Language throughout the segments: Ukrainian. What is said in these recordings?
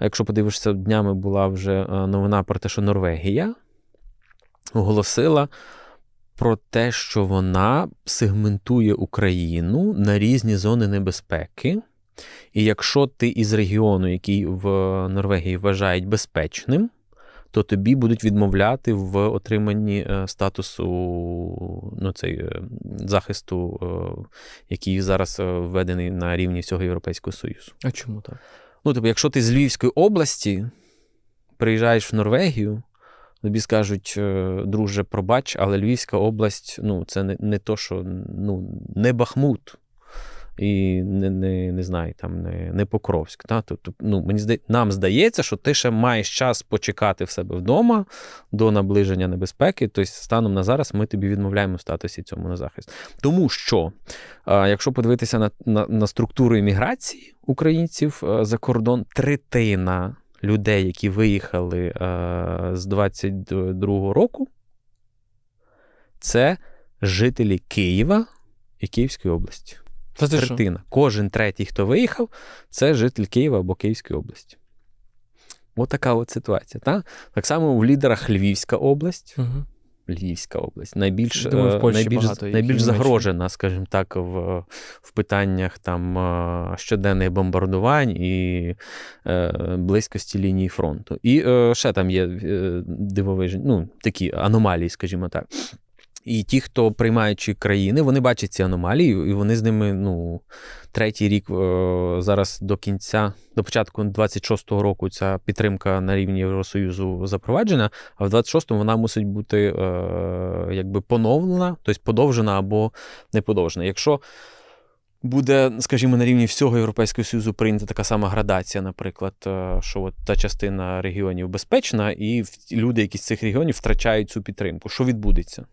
Якщо подивишся, днями була вже е, новина про те, що Норвегія оголосила про те, що вона сегментує Україну на різні зони небезпеки. І якщо ти із регіону, який в Норвегії вважають безпечним, то тобі будуть відмовляти в отриманні е, статусу ну, цей, е, захисту, е, який зараз е, введений на рівні всього Європейського Союзу. А чому так? Ну, тобто, якщо ти з Львівської області приїжджаєш в Норвегію, тобі скажуть, е, друже, пробач, але Львівська область ну, це не, не то, що ну, не Бахмут. І не, не, не знаю, там не, не Покровськ. Та? Тобто, ну, мені здає, нам здається, що ти ще маєш час почекати в себе вдома до наближення небезпеки. Тобто, станом на зараз ми тобі відмовляємо в статусі цьому на захист. Тому що, якщо подивитися на, на, на структуру імміграції українців а, за кордон, третина людей, які виїхали а, з 22-го року, це жителі Києва і Київської області. Та ти що? Третина. Кожен третій, хто виїхав, це житель Києва або Київської області. От така от ситуація. Та? Так само в лідерах Львівська область. Угу. Львівська область найбільш, Думаю, в е, найбільш, багато, найбільш загрожена, скажімо так, в, в питаннях там е, щоденних бомбардувань і е, близькості лінії фронту. І е, ще там є е, дивовижні, ну, такі аномалії, скажімо так. І ті, хто приймаючи країни, вони бачать ці аномалії, і вони з ними, ну, третій рік е, зараз до кінця, до початку 26-го року ця підтримка на рівні Євросоюзу запроваджена, а в 26-му вона мусить бути е, якби поновлена, тобто подовжена або не подовжена. Якщо буде, скажімо, на рівні всього Європейського Союзу прийнята така сама градація, наприклад, е, що от та частина регіонів безпечна, і люди, які з цих регіонів втрачають цю підтримку. Що відбудеться?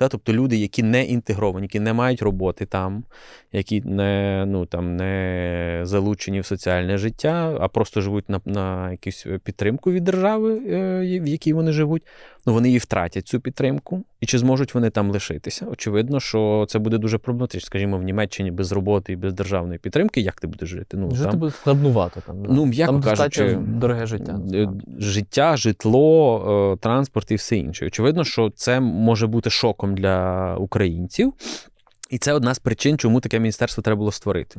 Та, тобто люди, які не інтегровані, які не мають роботи там, які не, ну, там, не залучені в соціальне життя, а просто живуть на, на якусь підтримку від держави, е, в якій вони живуть, ну, вони її втратять цю підтримку. І чи зможуть вони там лишитися? Очевидно, що це буде дуже проблематично. Скажімо, в Німеччині без роботи і без державної підтримки, як ти будеш жити? Ну, Жити там, буде складнувато там. Ну, м'яко кажучи, дороге життя. Е. Життя, житло, е, транспорт і все інше. Очевидно, що це може бути шоком для українців. І це одна з причин, чому таке міністерство треба було створити.